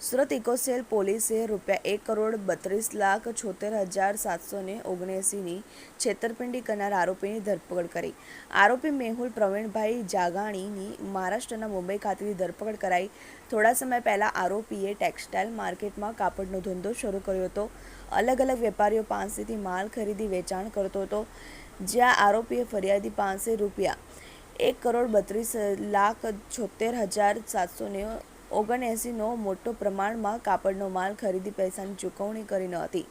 Surat eco cell પોલીસે રૂપિયા એક કરોડ બત્રીસ લાખ છોતેર હજાર સાતસો ને ઓગણએંસીની છેતરપિંડી કરનાર આરોપીની ધરપકડ કરી. આરોપી મેહુલ પ્રવીણભાઈ જાગાણીની મહારાષ્ટ્રના મુંબઈ ખાતેથી ધરપકડ કરાઈ. થોડા સમય પહેલાં આરોપીએ ટેક્સટાઇલ માર્કેટમાં કાપડનો ધંધો શરૂ કર્યો હતો. અલગ અલગ વેપારીઓ પાસેથી માલ ખરીદી વેચાણ કરતો હતો. જ્યાં આરોપીએ ફરિયાદી પાસે રૂપિયા એક કરોડ બત્રીસ લાખ છોતેર હજાર સાતસો ને ઓગણએંસીનો મોટો પ્રમાણમાં કાપડનો માલ ખરીદી પૈસાની ચૂકવણી કરી ન હતી.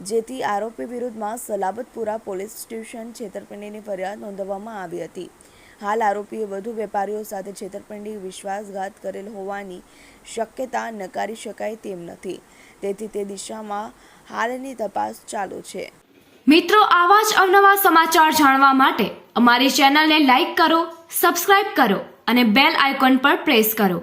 જેથી આરોપી વિરુદ્ધમાં સલાબતપુરા પોલીસ સ્ટેશન છેતરપિંડીની ફરિયાદ નોંધવામાં આવી હતી. હાલ આરોપીએ વધુ વેપારીઓ સાથે છેતરપિંડી, વિશ્વાસઘાત કરેલ હોવાની શક્યતા નકારી શકાય તેમ નથી. તેથી તે દિશામાં હાલની તપાસ ચાલુ છે. મિત્રો, આવા જ અવનવા સમાચાર જાણવા માટે અમારી ચેનલને લાઈક કરો, સબસ્ક્રાઇબ કરો અને બેલ આઇકોન પર પ્રેસ કરો.